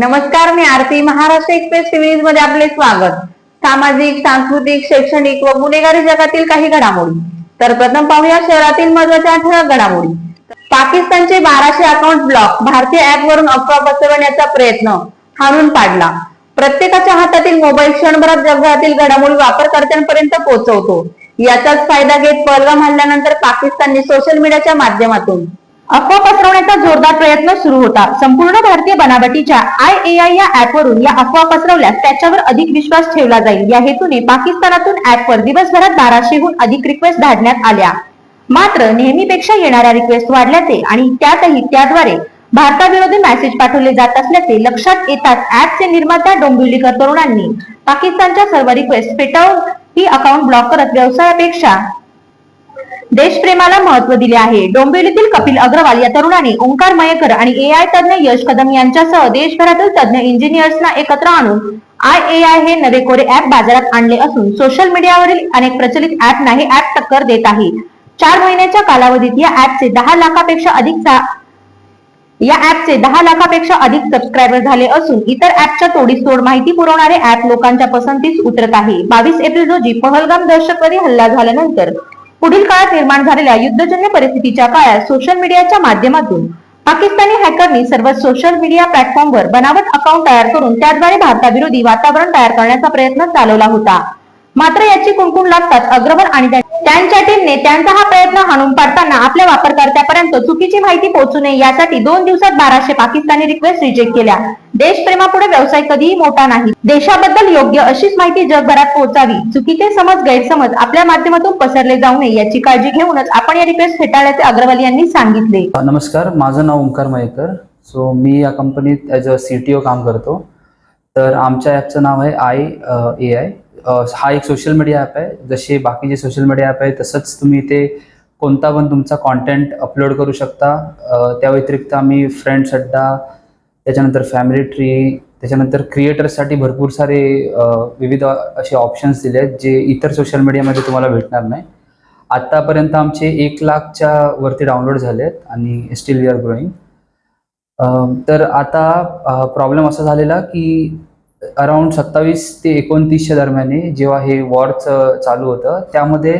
नमस्कार मी आरती महाराष्ट्र एक्सप्रेस सिरीजमध्ये आपले स्वागत. सामाजिक सांस्कृतिक शैक्षणिक व गुन्हेगारी जगातील काही घडामोडी. तर प्रथम पाहूया शहरातील महत्त्वाच्या ठळक घडामोडी. पाकिस्तानचे बाराशे अकाउंट ब्लॉक भारतीय ऍप वरून अफवा पसरवण्याचा प्रयत्न हाणून पाडला. प्रत्येकाच्या हातातील मोबाईल क्षणभरात जगभरातील घडामोडी वापरकर्त्यांपर्यंत पोहोचवतो. याचाच फायदा घेत पहलगाम हल्ल्यानंतर पाकिस्तानने सोशल मीडियाच्या माध्यमातून अफवा पसरवण्याचा जोरदार प्रयत्न सुरू होता. संपूर्ण भारतीय बनावटीच्या आय ए आय या ऍपवरून या अफवा पसरवल्यास त्याच्यावर अधिक विश्वास ठेवला जाईल. या हेतूने पाकिस्तानातून ऍपवर दिवसभरात बाराशेहून अधिक रिक्वेस्ट धाडण्यात आल्या. मात्र नेहमीपेक्षा येणाऱ्या रिक्वेस्ट वाढल्याचे आणि त्यातही त्याद्वारे भारताविरोधी मेसेज पाठवले जात असल्याचे लक्षात येताच ऍपचे निर्मात्या डोंबिवलीकर तरुणांनी पाकिस्तानच्या सर्व रिक्वेस्ट फेटाळून ही अकाउंट ब्लॉक करत व्यवसायापेक्षा देशप्रेमाला महत्त्व दिले आहे. डोंबिवलीतील कपिल अग्रवाल या तरुणाने ओंकार मयेकर आणि ए आय तज्ञ यश कदम यांच्यासह देशभरातील तज्ञ इंजिनियर्सना एकत्र आणून आय ए आय हे नवे कोरे ऍप बाजारात आणले असून सोशल मीडियावरील अनेक प्रचलित ऍपना हे ऍप टक्कर देत आहे. चार महिन्याच्या कालावधीत या ऍपचे दहा लाखापेक्षा अधिक सा- या ऍपचे दहा लाखापेक्षा अधिक सबस्क्रायबर झाले असून इतर ऍपच्या तोडीस तोड माहिती पुरवणारे ऍप लोकांच्या पसंतीस उतरत आहे. बावीस एप्रिल रोजी पहलगाम दहशतवादी हल्ला झाल्यानंतर पुढील काळात निर्माण झालेल्या युद्धजन्य परिस्थितीच्या काळात सोशल मीडियाच्या माध्यमातून पाकिस्तानी हॅकरनी सर्व सोशल मीडिया प्लॅटफॉर्मवर बनावट अकाउंट तयार करून त्याद्वारे भारताविरोधी वातावरण तयार करण्याचा प्रयत्न चालवला होता. मात्र याची कुणकुण लागतात अग्रवाल आणि त्यांच्या टीमने त्यांचा हा प्रयत्न हाणून पाडताना आपल्या वापरकर्त्यापर्यंत चुकीची माहिती पोहोचू नये यासाठी दोन दिवसात बाराशे पाकिस्तानी रिक्वेस्ट रिजेक्ट केल्या. देशप्रेमापुढे व्यवसाय कधीही मोठा नाही. देशाबद्दल योग्य अशीच माहिती जगभरात पोहोचावी. चुकीचे समज गैरसमज आपल्या माध्यमातून पसरले जाऊ नये याची काळजी घेऊनच आपण या रिक्वेस्ट फेटाळल्याचे अग्रवाल यांनी सांगितले. नमस्कार. माझं नाव ओंकार मयेकर. सो मी या कंपनीत ॲज अ सी काम करतो. तर आमच्या ॲपचं नाव आहे आय ए आय हा एक सोशल मीडिया ॲप आहे. जसे बाकीचे सोशल मीडिया ॲप आहे तसंच तुम्ही इथे कोणता पण तुमचा कॉन्टेंट अपलोड करू शकता. त्या व्यतिरिक्त आम्ही फ्रेंड्स अड्डा त्याच्यानंतर फॅमिली ट्री त्याच्यानंतर क्रिएटर्ससाठी भरपूर सारे विविध असे ऑप्शन्स दिले आहेत जे इतर सोशल मीडियामध्ये तुम्हाला भेटणार नाही. आत्तापर्यंत आमचे एक लाखच्या वरती डाउनलोड झाले आहेत आणि स्टील वी आर ग्रोईंग तर आता प्रॉब्लेम असा झालेला की अराउंड सत्तावीस ते एकोणतीसच्या दरम्याने जेव्हा हे वॉरचं चालू होतं त्यामध्ये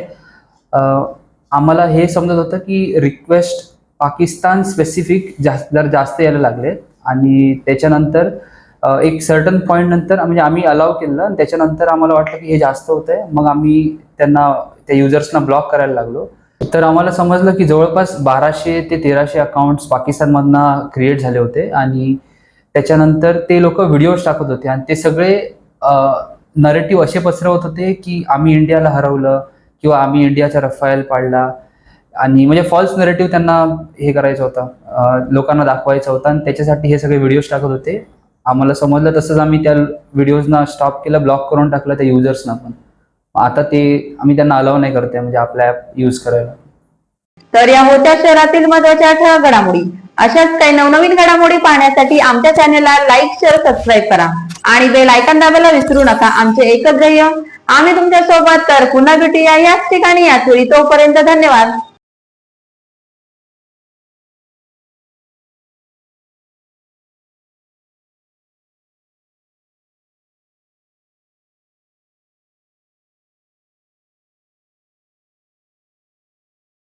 आम्हाला हे समजत होतं की रिक्वेस्ट पाकिस्तान स्पेसिफिक जास्त जर जास्त यायला लागले. आणि त्याच्यानंतर एक सर्टन पॉईंट नंतर म्हणजे आम्ही अलाव केलं आणि त्याच्यानंतर आम्हाला वाटलं की हे जास्त होत आहे मग आम्ही त्यांना त्या युजर्सना ब्लॉक करायला लागलो. तर आम्हाला समजलं की जवळपास बाराशे ते तेराशे अकाउंट्स पाकिस्तानमधनं क्रिएट झाले होते. आणि त्याच्यानंतर ते लोक व्हिडिओज टाकत होते आणि ते सगळे नरेटिव्ह असे पसरवत होते की आम्ही इंडियाला हरवलं किंवा आम्ही इंडियाचा रफायल पाडला. आणि म्हणजे फॉल्स नरेटिव्ह त्यांना हे करायचं होतं. लोकांना दाखवायचं होतं आणि त्याच्यासाठी हे सगळे व्हिडिओज टाकत होते. आम्हाला समजलं तसंच आम्ही त्या व्हिडिओजना स्टॉप केलं ब्लॉक करून टाकलं त्या युजर्सना पण. आता ते आम्ही त्यांना अलाव नाही करते म्हणजे आपला ॲप यूज करायला. तर या होत्या शहरातील महत्त्वाच्या घडामोडी. अशाच काही नवनवीन घडामोडी पाहण्यासाठी आमच्या चॅनेलला लाईक शेअर सबस्क्राईब करा. आणि बेल आयकॉन दाबायला विसरू नका. आमचे एकच ध्येय आम्ही तुमच्यासोबत तर पुन्हा भेटूया याच ठिकाणी याच वेळी. तोपर्यंत धन्यवाद.